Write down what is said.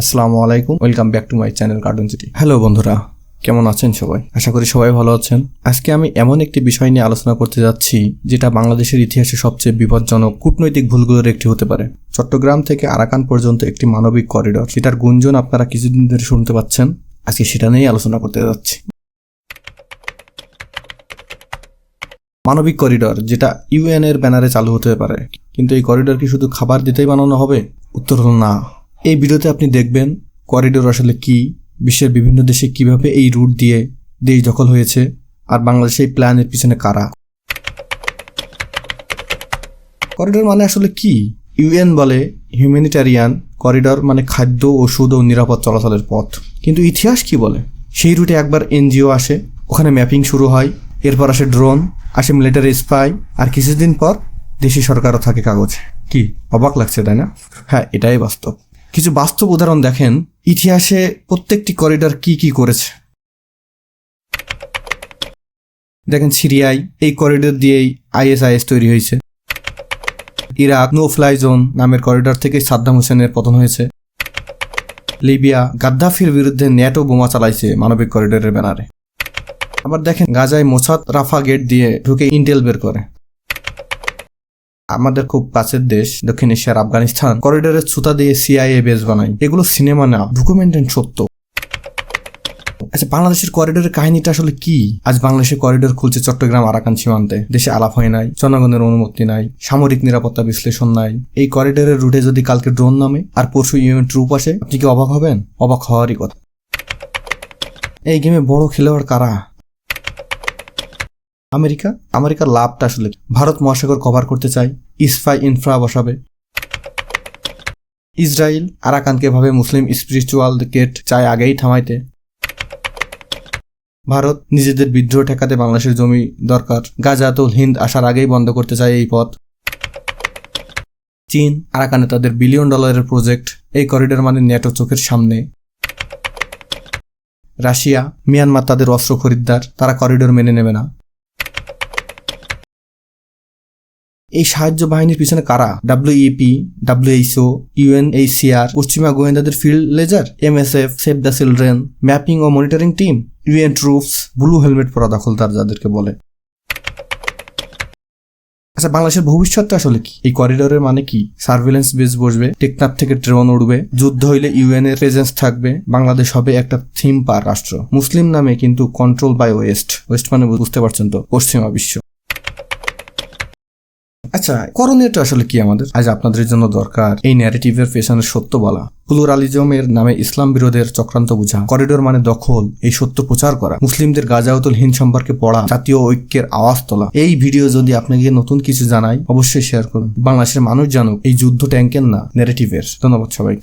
আসসালামু আলাইকুম। Welcome back to my channel cartoon city hello বন্ধুরা। কেমন আছেন সবাই? আশা করি সবাই ভালো আছেন। আজকে আমি এমন একটি বিষয় নিয়ে আলোচনা করতে যাচ্ছি, যেটা বাংলাদেশের ইতিহাসে সবচেয়ে বিপজ্জনক কূটনৈতিক ভুলগুলোর একটি হতে পারে। চট্টগ্রাম থেকে আরাকান পর্যন্ত একটি মানবিক করিডর। সেটার গুঞ্জন আপনারা কিছুদিন ধরে শুনতে পাচ্ছেন। আজকে সেটা নিয়েই আলোচনা করতে যাচ্ছি। মানবিক করিডর, যেটা ইউএন এর ব্যানারে চালু হতে পারে। কিন্তু এই করিডর কি শুধু খাবার দিতেই বানানো হবে? উত্তর হলো না। এই ভিডিওতে আপনি দেখবেন করিডোর আসলে কি, বিশ্বের বিভিন্ন দেশে কীভাবে এই রুট দিয়ে দেশ দখল হয়েছে, আর বাংলাদেশে এই প্ল্যানের পিছনে কারা। করিডোর মানে আসলে কি? ইউএন বলে হিউম্যানিটারিয়ান করিডর মানে খাদ্য, ওষুধ ও নিরাপদ চলাচলের পথ। কিন্তু ইতিহাস কি বলে? সেই রুটে একবার এনজিও আসে, ওখানে ম্যাপিং শুরু হয়, এরপর আসে ড্রোন আসে মিলিটারি স্পাই আর কিছুদিন পর দেশি সরকারও থাকে কাগজে। কি? অবাক লাগছে, তাই না? হ্যাঁ এটাই বাস্তব। কিছু বাস্তব উদাহরণ দেখেন। ইতিহাসে প্রত্যেকটি করিডর কি কি করেছে? দেখেন সিরিয়ায় এই করিডর দিয়েই আইএসআইএস তৈরি হয়েছে। ইরাক নো ফ্লাই জোন নামের করিডর থেকে সাদ্দাম হোসেনের পতন হয়েছে। লিবিয়া গাদ্দাফির বিরুদ্ধে ন্যাটো বোমা চালাইছে মানবিক করিডোরের ব্যানারে। আবার দেখেন গাজায় মোসাদ রাফা গেট দিয়ে ঢুকে ইন্টেল বের করে। আমাদের খুব কাছের দেশ, দক্ষিণ এশিয়ার আফগানিস্তান করিডোরের ছুতা দিয়ে সিআইএ বেস বানায়। এগুলো সিনেমা না ডকুমেন্টেন সত্য। আচ্ছা বাংলাদেশের করিডোরের কাহিনীটা আসলে কি? আজ বাংলাদেশের করিডোর খুলছে চট্টগ্রাম, আরাকান সীমান্তে। দেশে আলাপ হয় নাই, জনগণের অনুমতি নাই, সামরিক নিরাপত্তা বিশ্লেষণ নাই। এই করিডোরের রুটে যদি কালকে ড্রোন নামে, আর পরশু ইউএন ট্রুপ আসে, আপনি কি অবাক হবেন? অবাক হওয়ারই কথা। এই গেমে বড় খেলোয়াড় কারা? আমেরিকা? আমেরিকার লাভটা আসলে ভারত মহাসাগর কভার করতে চায় ইসফাই ইনফ্রা বসাবে। ইসরায়েল আরাকানকে ভাবে মুসলিম স্পিরিচুয়াল গেট চায় আগেই থামাইতে। ভারত নিজেদের বিদ্রোহ ঠেকাতে বাংলাদেশের জমি দরকার। গাজাতুল হিন্দ আসার আগেই বন্ধ করতে চায় এই পথ। চীন আরাকানে তাদের বিলিয়ন ডলারের প্রজেক্ট এই করিডোর মানে নেটো চোখের সামনে। রাশিয়া, মিয়ানমার তাদের অস্ত্র খরিদ্দার, তারা করিডোর মেনে নেবে না। এই সাহায্য বাহিনীর পিছনে কারা? ডাব্লিউইপি ডাব্লিউএইচও ইউএনএইচসিআর পশ্চিমা গোয়েন্দাদের field laser MSF save the children mapping O monitoring team UN troops blue helmet পরা দখলদার যাদেরকে বলে। আচ্ছা বাংলাদেশের ভবিষ্যৎটা আসলে কি? এই করিডোরের মানে কি? সার্ভিলেন্স বেস বসবে, টেকনাফ থেকে ড্রোন উঠবে যুদ্ধ হইলে ইউএন এর প্রেজেন্স থাকবে, বাংলাদেশ হবে একটা থিম পার রাষ্ট্র। মুসলিম নামে কিন্তু কন্ট্রোল বাই ওয়েস্ট ওয়েস্ট মানে বুঝতে পারছেন তো? পশ্চিমা বিশ্ব। আচ্ছা করণীয়টা আসলে কি আমাদের? আজ আপনাদের জন্য দরকার এই ন্যারেটিভের পেছনে সত্য বলা প্লুরালিজমের নামে ইসলাম বিরোধের চক্রান্ত বোঝা। করিডোর মানে দখল, এই সত্য প্রচার করা। মুসলিমদের গাজাউতুল হিন সম্পর্কে পড়া, জাতীয় ঐক্যের আওয়াজ তোলা। এই ভিডিও যদি আপনাকে নতুন কিছু জানাই, অবশ্যই শেয়ার করুন। বাংলাদেশের মানুষ জানুক, এই যুদ্ধ ট্যাঙ্কের না ন্যারেটিভের ধন্যবাদ সবাই